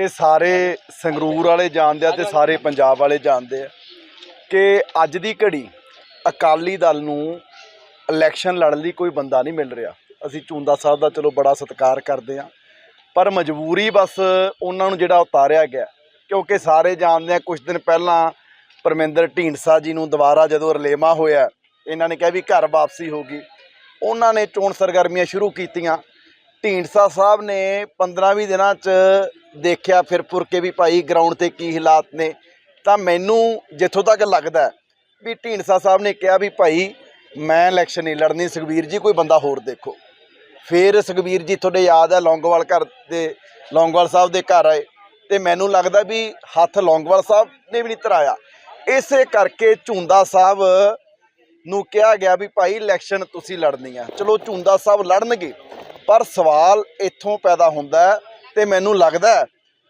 ਇਹ ਸਾਰੇ ਸੰਗਰੂਰ ਵਾਲੇ ਜਾਣਦੇ ਆ ਤੇ ਸਾਰੇ ਪੰਜਾਬ ਵਾਲੇ ਜਾਣਦੇ ਆ ਕਿ ਅੱਜ ਦੀ ਘੜੀ ਅਕਾਲੀ ਦਲ ਨੂੰ ਇਲੈਕਸ਼ਨ ਲੜਨ ਲਈ ਕੋਈ ਬੰਦਾ ਨਹੀਂ ਮਿਲ ਰਿਹਾ। ਅਸੀਂ ਚੁੰਦਾ ਸਾਹਿਬ ਦਾ ਚਲੋ ਬੜਾ ਸਤਿਕਾਰ ਕਰਦੇ ਆ, ਪਰ ਮਜਬੂਰੀ ਬਸ ਉਹਨਾਂ ਨੂੰ ਜਿਹੜਾ ਉਤਾਰਿਆ ਗਿਆ, ਕਿਉਂਕਿ ਸਾਰੇ ਜਾਣਦੇ ਆ ਕੁਝ ਦਿਨ ਪਹਿਲਾਂ ਪਰਮਿੰਦਰ ਢੀਂਡਸਾ ਜੀ ਨੂੰ ਦੁਬਾਰਾ ਜਦੋਂ ਰਲੇਮਾ ਹੋਇਆ, ਇਹਨਾਂ ਨੇ ਕਿਹਾ ਵੀ ਘਰ ਵਾਪਸੀ ਹੋਗੀ ਉਹਨਾਂ ਨੇ ਚੋਣ ਸਰਗਰਮੀਆਂ ਸ਼ੁਰੂ ਕੀਤੀਆਂ। ਢੀਂਡਸਾ ਸਾਹਿਬ ਨੇ 15-20 ਦਿਨਾਂ 'ਚ ਦੇਖਿਆ, ਫਿਰ ਫੁਰ ਕੇ ਵੀ ਭਾਈ ਗਰਾਊਂਡ ਤੇ ਕੀ ਹਾਲਾਤ ਨੇ। ਤਾਂ ਮੈਨੂੰ ਜਿੱਥੋਂ ਤੱਕ ਲੱਗਦਾ ਵੀ ਢੀਂਡਸਾ ਸਾਹਿਬ ਨੇ ਕਿਹਾ ਵੀ ਭਾਈ, ਮੈਂ ਇਲੈਕਸ਼ਨ ਨਹੀਂ ਲੜਨੀ, ਸੁਖਬੀਰ ਜੀ ਕੋਈ ਬੰਦਾ ਹੋਰ ਦੇਖੋ। ਫਿਰ ਸੁਖਬੀਰ ਜੀ ਤੁਹਾਡੇ ਯਾਦ ਹੈ ਲੌਂਗੋਵਾਲ ਘਰ ਦੇ, ਲੌਂਗੋਵਾਲ ਸਾਹਿਬ ਦੇ ਘਰ ਆਏ ਤੇ ਮੈਨੂੰ ਲੱਗਦਾ ਵੀ ਹੱਥ ਲੌਂਗੋਵਾਲ ਸਾਹਿਬ ਨੇ ਵੀ ਨਹੀਂ ਧਰਾਇਆ ਇਸੇ ਕਰਕੇ ਝੁੰਦਾ ਸਾਹਿਬ ਨੂੰ ਕਿਹਾ ਗਿਆ ਵੀ ਭਾਈ ਇਲੈਕਸ਼ਨ ਤੁਸੀਂ ਲੜਨੀ ਆ। ਚਲੋ ਝੁੰਦਾ ਸਾਹਿਬ ਲੜਨਗੇ, ਪਰ ਸਵਾਲ ਇੱਥੋਂ ਪੈਦਾ ਹੁੰਦਾ ਹੈ ਤੇ ਮੈਨੂੰ ਲੱਗਦਾ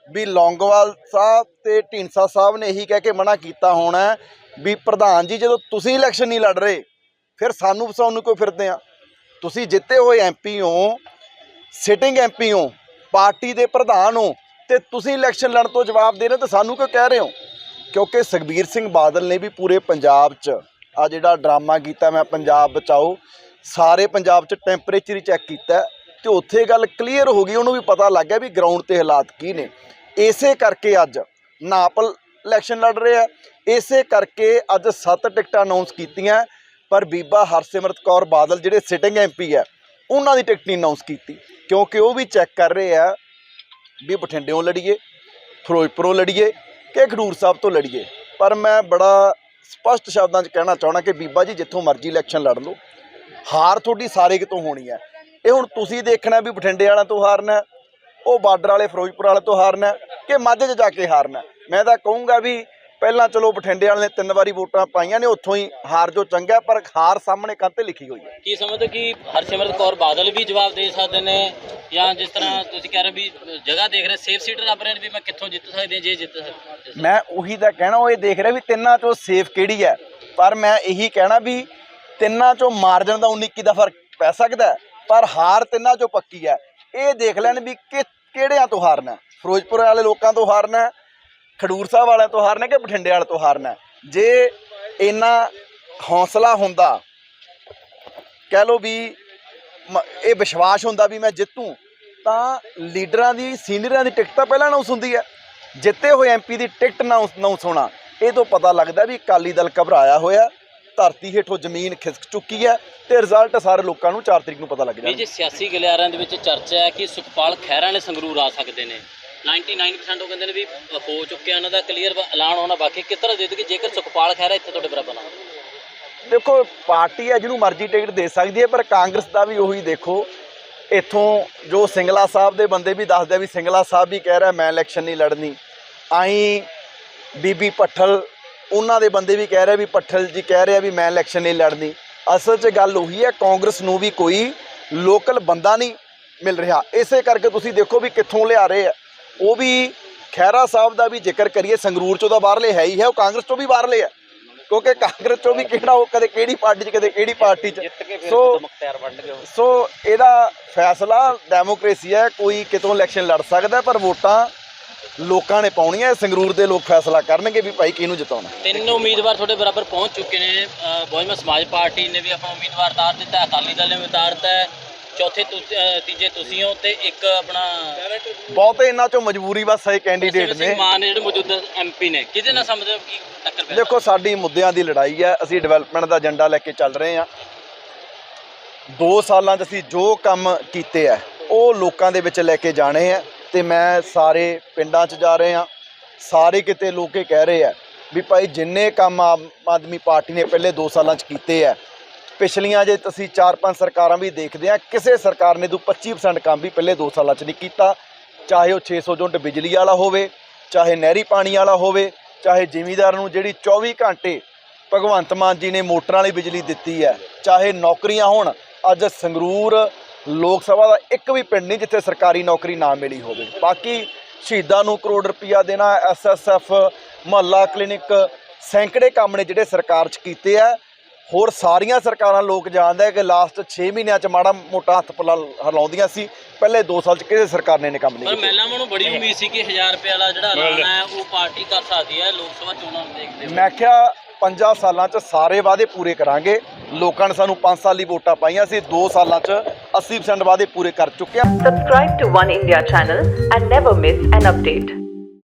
ਵੀ ਲੌਂਗੋਵਾਲ ਸਾਹਿਬ ਤੇ ਢੀਂਡਸਾ ਸਾਹਿਬ ਨੇ ਇਹੀ ਕਹਿ ਕੇ ਮਨਾ ਕੀਤਾ ਹੋਣਾ ਵੀ ਪ੍ਰਧਾਨ ਜੀ, ਜਦੋਂ ਤੁਸੀਂ ਇਲੈਕਸ਼ਨ ਨਹੀਂ ਲੜ ਰਹੇ, ਫਿਰ ਸਾਨੂੰ ਫਸਾਉਣ ਨੂੰ ਕਿਉਂ ਫਿਰਦੇ ਆ? ਤੁਸੀਂ ਜਿੱਤੇ ਹੋਏ ਐਮਪੀ ਹੋ ਸਿਟਿੰਗ ਐਮਪੀ ਹੋ, ਪਾਰਟੀ ਦੇ ਪ੍ਰਧਾਨ ਹੋ ਤੇ ਤੁਸੀਂ ਇਲੈਕਸ਼ਨ ਲੜਨ ਤੋਂ ਜਵਾਬ ਦੇ ਰਹੇ ਹੋ ਤਾਂ ਸਾਨੂੰ ਕਿਉਂ ਕਹਿ ਰਹੇ ਹੋ? ਕਿਉਂਕਿ ਸੁਖਬੀਰ ਸਿੰਘ ਬਾਦਲ ਨੇ ਵੀ ਪੂਰੇ ਪੰਜਾਬ 'ਚ ਆ ਜਿਹੜਾ ਡਰਾਮਾ ਕੀਤਾ, ਮੈਂ ਪੰਜਾਬ ਬਚਾਓ, ਸਾਰੇ ਪੰਜਾਬ 'ਚ ਟੈਂਪਰੇਚਰ ਹੀ ਚੈੱਕ ਕੀਤਾ ਤੇ ਉੱਥੇ ਗੱਲ ਕਲੀਅਰ ਹੋ ਗਈ, ਉਹਨੂੰ ਵੀ ਪਤਾ ਲੱਗ ਗਿਆ ਵੀ ਗਰਾਊਂਡ ਤੇ ਹਾਲਾਤ ਕੀ ਨੇ। ਇਸੇ ਕਰਕੇ ਅੱਜ ਨਾਪਲ ਇਲੈਕਸ਼ਨ ਲੜ ਰਹੇ ਆ। ਇਸੇ ਕਰਕੇ ਅੱਜ ਸੱਤ ਟਿਕਟਾਂ ਅਨਾਉਂਸ ਕੀਤੀਆਂ, ਪਰ ਬੀਬਾ ਹਰਸਿਮਰਤ ਕੌਰ ਬਾਦਲ ਜਿਹੜੇ ਸਿਟਿੰਗ ਐਮਪੀ ਹੈ ਉਹਨਾਂ ਦੀ ਟਿਕਟ ਨਹੀਂ ਅਨਾਉਂਸ ਕੀਤੀ। ਕਿਉਂਕਿ ਉਹ ਵੀ ਚੈੱਕ ਕਰ ਰਹੇ ਆ ਵੀ ਬਠਿੰਡਿਓਂ ਲੜੀਏ, ਫਿਰੋਜ਼ਪੁਰੋਂ ਲੜੀਏ ਕਿ ਖਡੂਰ ਸਾਹਿਬ ਤੋਂ ਲੜੀਏ। ਪਰ ਮੈਂ ਬੜਾ ਸਪਸ਼ਟ ਸ਼ਬਦਾਂ 'ਚ ਕਹਿਣਾ ਚਾਹਣਾ ਕਿ ਬੀਬਾ ਜੀ ਜਿੱਥੋਂ ਮਰਜ਼ੀ ਇਲੈਕਸ਼ਨ ਲੜ ਲਓ। ਹਾਰ ਤੁਹਾਡੀ ਸਾਰੇ ਕਿਤੋਂ ਹੋਣੀ ਹੈ ਇਹ ਹੁਣ ਤੁਸੀਂ ਦੇਖਣਾ ਵੀ ਬਠਿੰਡੇ ਵਾਲਿਆਂ ਤੋਂ ਹਾਰਨਾ ਉਹ ਬਾਰਡਰ ਵਾਲੇ ਫਿਰੋਜ਼ਪੁਰ ਵਾਲੇ ਤੋਂ ਹਾਰਨਾ ਕਿ ਮਾਝੇ 'ਚ ਜਾ ਕੇ ਹਾਰਨਾ। ਮੈਂ ਤਾਂ ਕਹੂੰਗਾ ਵੀ ਪਹਿਲਾਂ ਚਲੋ ਬਠਿੰਡੇ ਵਾਲੇ ਨੇ ਤਿੰਨ ਵਾਰੀ ਵੋਟਾਂ ਪਾਈਆਂ ਨੇ ਉੱਥੋਂ ਹੀ ਹਾਰ ਜੋ ਚੰਗਾ ਪਰ ਹਾਰ ਸਾਹਮਣੇ ਕੰਨ ਤੇ ਲਿਖੀ ਹੋਈ ਹੈ। ਕੀ ਸਮਝਦੇ ਕਿ ਹਰਸਿਮਰਤ ਕੌਰ ਬਾਦਲ ਵੀ ਜਵਾਬ ਦੇ ਸਕਦੇ ਨੇ? ਜਾਂ ਜਿਸ ਤਰ੍ਹਾਂ ਤੁਸੀਂ ਕਹਿ ਰਹੇ ਵੀ ਜਗ੍ਹਾ ਦੇਖ ਰਹੇ ਸੇਫ ਸੀਟ ਲੱਭ ਰਹੇ ਨੇ ਵੀ ਮੈਂ ਕਿੱਥੋਂ ਜਿੱਤ ਸਕਦੀ ਜੇ ਜਿੱਤ ਸਕਦੀ ਮੈਂ ਉਹੀ ਤਾਂ ਕਹਿਣਾ ਉਹ ਇਹ ਦੇਖ ਰਿਹਾ ਵੀ ਤਿੰਨਾਂ ਚੋਂ ਸੇਫ ਕਿਹੜੀ ਹੈ। ਪਰ ਮੈਂ ਇਹੀ ਕਹਿਣਾ ਵੀ ਤਿੰਨਾਂ ਚੋਂ ਮਾਰਜਨ ਦਾ 19 21 ਦਾ ਫ਼ਰਕ ਪੈ ਸਕਦਾ ਪਰ ਹਾਰ ਤਿੰਨਾਂ ਚੋਂ ਪੱਕੀ ਹੈ। ਇਹ ਦੇਖ ਲੈਣ ਵੀ ਕਿ ਕਿਹੜਿਆਂ ਤੋਂ ਹਾਰਨਾ ਫਿਰੋਜ਼ਪੁਰ ਵਾਲੇ ਲੋਕਾਂ ਤੋਂ ਹਾਰਨਾ ਖਡੂਰ ਸਾਹਿਬ ਵਾਲਿਆਂ ਤੋਂ ਹਾਰਨਾ ਕਿ ਬਠਿੰਡੇ ਵਾਲੇ ਤੋਂ ਹਾਰਨਾ ਜੇ ਇੰਨਾ ਹੌਸਲਾ ਹੁੰਦਾ, ਕਹਿ ਲਓ ਵੀ ਮ- ਇਹ ਵਿਸ਼ਵਾਸ ਹੁੰਦਾ ਵੀ ਮੈਂ ਜਿੱਤੂ, ਤਾਂ ਲੀਡਰਾਂ ਦੀ, ਸੀਨੀਅਰਾਂ ਦੀ ਟਿਕਟ ਤਾਂ ਪਹਿਲਾਂ ਅਨਾਉਂਸ ਹੁੰਦੀ ਹੈ। ਜਿੱਤੇ ਹੋਏ ਐਮਪੀ ਦੀ ਟਿਕਟ ਅਨਾਉਂਸ ਅਨਾਉਂਸ ਹੋਣਾ, ਇਹ ਤੋਂ ਪਤਾ ਲੱਗਦਾ ਵੀ ਅਕਾਲੀ ਦਲ ਘਬਰਾਇਆ ਹੋਇਆ। ਧਰਤੀ ਹੇਠੋਂ ਜ਼ਮੀਨ ਖਿਸਕ ਚੁੱਕੀ ਹੈ ਤੇ ਰਿਜ਼ਲਟ ਸਾਰੇ ਲੋਕਾਂ ਨੂੰ 4 ਤਰੀਕ ਨੂੰ ਪਤਾ ਲੱਗ ਜਾਣਾ। ਜੇ ਸਿਆਸੀ ਗਲਿਆਰਿਆਂ ਦੇ ਵਿੱਚ ਚਰਚਾ ਹੈ ਕਿ ਸੁਖਪਾਲ ਖਹਿਰਾ ਨੇ ਸੰਗਰੂਰ ਆ ਸਕਦੇ ਨੇ 99% ਉਹ ਕਹਿੰਦੇ ਨੇ ਵੀ ਹੋ ਚੁੱਕਿਆ ਉਹਨਾਂ ਦਾ ਕਲੀਅਰ ਐਲਾਨ ਹੋਣਾ ਬਾਕੀ ਕਿਸ ਤਰ੍ਹਾਂ ਦੇ ਕਿ ਜੇਕਰ ਸੁਖਪਾਲ ਖਹਿਰਾ ਇੱਥੇ ਤੁਹਾਡੇ ਬਰਾਬਰ ਨਾ ਦੇਖੋ ਪਾਰਟੀ ਹੈ ਜਿਹਨੂੰ ਮਰਜ਼ੀ ਟਿਕਟ ਦੇ ਸਕਦੀ ਹੈ ਪਰ ਕਾਂਗਰਸ ਦਾ ਵੀ ਉਹੀ ਦੇਖੋ ਇੱਥੋਂ ਜੋ ਸਿੰਗਲਾ ਸਾਹਿਬ ਦੇ ਬੰਦੇ ਵੀ ਦੱਸਦੇ ਆ ਵੀ ਸਿੰਗਲਾ ਸਾਹਿਬ ਵੀ ਕਹਿ ਰਿਹਾ ਮੈਂ ਇਲੈਕਸ਼ਨ ਨਹੀਂ ਲੜਨੀ। ਆਈ ਬੀਬੀ ਪੱਠਲ ਉਹਨਾਂ ਦੇ ਬੰਦੇ ਵੀ ਕਹਿ ਰਹੇ ਵੀ ਪੱਠਲ ਜੀ ਕਹਿ ਰਿਹਾ ਵੀ ਮੈਂ ਇਲੈਕਸ਼ਨ ਨਹੀਂ ਲੜਨੀ। ਅਸਲ 'ਚ ਗੱਲ ਉਹੀ ਹੈ ਕਾਂਗਰਸ ਨੂੰ ਵੀ ਕੋਈ ਲੋਕਲ ਬੰਦਾ ਨਹੀਂ ਮਿਲ ਰਿਹਾ। ਇਸੇ ਕਰਕੇ ਤੁਸੀਂ ਦੇਖੋ ਵੀ ਕਿੱਥੋਂ ਲਿਆ ਰਹੇ ਆ। ਉਹ ਵੀ ਖਹਿਰਾ ਸਾਹਿਬ ਦਾ ਵੀ ਜ਼ਿਕਰ ਕਰੀਏ ਸੰਗਰੂਰ ਚੋਂ ਤਾਂ ਬਾਹਰਲੇ ਹੈ ਹੀ ਹੈ ਉਹ ਕਾਂਗਰਸ ਚੋਂ ਵੀ ਬਾਹਰਲੇ ਆ। ਕਿਉਂਕਿ ਕਾਂਗਰਸ ਚੋਂ ਵੀ ਕਿਹੜਾ ਉਹ ਕਦੇ ਕਿਹੜੀ ਪਾਰਟੀ 'ਚ ਕਦੇ ਕਿਹੜੀ ਪਾਰਟੀ 'ਚ। ਸੋ ਸੋ ਇਹਦਾ ਫੈਸਲਾ ਡੈਮੋਕ੍ਰੇਸੀ ਹੈ ਕੋਈ ਕਿਤੋਂ ਇਲੈਕਸ਼ਨ ਲੜ ਸਕਦਾ ਪਰ ਵੋਟਾਂ ਲੋਕਾਂ ਨੇ ਪਾਉਣੀਆਂ ਸੰਗਰੂਰ ਦੇ ਲੋਕ ਫੈਸਲਾ ਕਰਨਗੇ ਵੀ ਭਾਈ ਕਿਹਨੂੰ ਜਿਤਾਉਣਾ? ਤਿੰਨ ਉਮੀਦਵਾਰ ਤੁਹਾਡੇ ਬਰਾਬਰ ਪਹੁੰਚ ਚੁੱਕੇ ਨੇ। ਬਹੁਜਨ ਸਮਾਜ ਪਾਰਟੀ ਨੇ ਵੀ ਆਪਣਾ ਉਮੀਦਵਾਰ ਤਾਰ ਦਿੱਤਾ ਅਕਾਲੀ ਦਲ ਨੇ ਵੀ ਹੈ। ਚੌਥੇ ਤੀਜੇ ਤੁਸੀਂ ਹੋ ਤੇ ਇੱਕ ਆਪਣਾ ਬਹੁਤੇ ਇਹਨਾਂ ਚੋਂ ਮਜਬੂਰੀ ਬਸ ਹੈ ਕੈਂਡੀਡੇਟ ਨੇ। ਮਾਨ ਜਿਹੜੇ ਮੌਜੂਦਾ ਐਮਪੀ ਨੇ ਕਿਹਦੇ ਨਾਲ ਸਮਝਦੇ ਕਿ ਟੱਕਰ ਪੈ ਦੇਖੋ ਸਾਡੀ ਮੁੱਦਿਆਂ ਦੀ ਲੜਾਈ ਹੈ ਅਸੀਂ ਡਿਵੈਲਪਮੈਂਟ ਦਾ ਏਜੰਡਾ ਲੈ ਕੇ ਚੱਲ ਰਹੇ ਹਾਂ। 2 ਸਾਲਾਂ 'ਚ ਅਸੀਂ ਜੋ ਕੰਮ ਕੀਤੇ ਆ ਉਹ ਲੋਕਾਂ ਦੇ ਵਿੱਚ ਲੈ ਕੇ ਜਾਣੇ ਆ ਤੇ ਮੈਂ ਸਾਰੇ ਪਿੰਡਾਂ 'ਚ ਜਾ ਰਹੇ ਹਾਂ ਸਾਰੇ ਕਿਤੇ ਲੋਕ ਇਹ ਕਹਿ ਰਹੇ ਆ ਵੀ ਭਾਈ ਜਿੰਨੇ ਕੰਮ ਆਮ ਆਦਮੀ ਪਾਰਟੀ ਨੇ ਪਹਿਲੇ 2 ਸਾਲਾਂ 'ਚ ਕੀਤੇ ਆ, ਪਿਛਲੀਆਂ ਜੇ ਤੁਸੀਂ 4-5 ਸਰਕਾਰਾਂ ਵੀ ਦੇਖਦੇ ਆ, ਕਿਸੇ ਸਰਕਾਰ ਨੇ ਤੋਂ 25% ਕੰਮ ਵੀ ਪਹਿਲੇ 2 ਸਾਲਾਂ 'ਚ ਨਹੀਂ ਕੀਤਾ, ਚਾਹੇ ਉਹ 600 ਯੂਨਿਟ ਬਿਜਲੀ ਵਾਲਾ ਹੋਵੇ, ਚਾਹੇ ਨਹਿਰੀ ਪਾਣੀ ਵਾਲਾ ਹੋਵੇ, ਚਾਹੇ ਜ਼ਿਮੀਦਾਰ ਨੂੰ ਜਿਹੜੀ 24 ਘੰਟੇ ਭਗਵੰਤ ਮਾਨ ਜੀ ਨੇ ਮੋਟਰਾਂ ਵਾਲੀ ਬਿਜਲੀ ਦਿੱਤੀ ਹੈ, ਚਾਹੇ ਨੌਕਰੀਆਂ ਹੋਣ, ਅੱਜ ਸੰਗਰੂਰ ਲੋਕ ਸਭਾ ਦਾ ਇੱਕ ਵੀ ਪਿੰਡ ਨਹੀਂ ਜਿੱਥੇ ਸਰਕਾਰੀ ਨੌਕਰੀ ਨਾ ਮਿਲੀ ਹੋਵੇ। ਬਾਕੀ ਸ਼ਹੀਦਾਂ ਨੂੰ ਕਰੋੜ ਰੁਪਈਆ ਦੇਣਾ ਐਸਐਸਐਫ ਮਹੱਲਾ ਕਲੀਨਿਕ ਸੈਂਕੜੇ ਕੰਮ ਨੇ ਜਿਹੜੇ ਸਰਕਾਰ 'ਚ ਕੀਤੇ ਆ। ਹੋਰ ਸਾਰੀਆਂ ਸਰਕਾਰਾਂ ਲੋਕ ਜਾਣਦੇ ਆ ਕਿ ਲਾਸਟ 6 ਮਹੀਨਿਆਂ 'ਚ ਮਾੜਾ ਮੋਟਾ ਹੱਥ ਪੱਲਾ ਹਿਲਾਉਂਦੀਆਂ ਸੀ। ਪਹਿਲੇ 2 ਸਾਲ 'ਚ ਕਿਸੇ ਸਰਕਾਰ ਨੇ ਕੰਮ ਨਹੀਂ ਪਰ ਕੀਤਾ। ਮਹਿਲਾਵਾਂ ਨੂੰ ਬੜੀ ਉਮੀਦ ਸੀ ਕਿ 1000 ਰੁਪਏ ਵਾਲਾ ਜਿਹੜਾ ਐਲਾਨ ਹੈ ਉਹ ਪਾਰਟੀ ਕਰ ਸਕਦੀ ਹੈ ਲੋਕ ਸਭਾ ਚੋਣਾਂ ਨੂੰ ਦੇਖਦੇ ਹੋਏ। ਮੈਂ ਕਿਹਾ 5 ਸਾਲਾਂ 'ਚ ਸਾਰੇ ਵਾਅਦੇ ਪੂਰੇ ਕਰਾਂਗੇ। ਲੋਕਾਂ ਨੇ ਸਾਨੂੰ 5 ਸਾਲ ਦੀ ਵੋਟਾਂ ਪਾਈਆਂ ਸੀ। 2 ਸਾਲਾਂ 'ਚ 80% ਵਾਅਦੇ ਪੂਰੇ ਕਰ ਚੁੱਕਿਆ subscribe to 1 India channel and never miss an update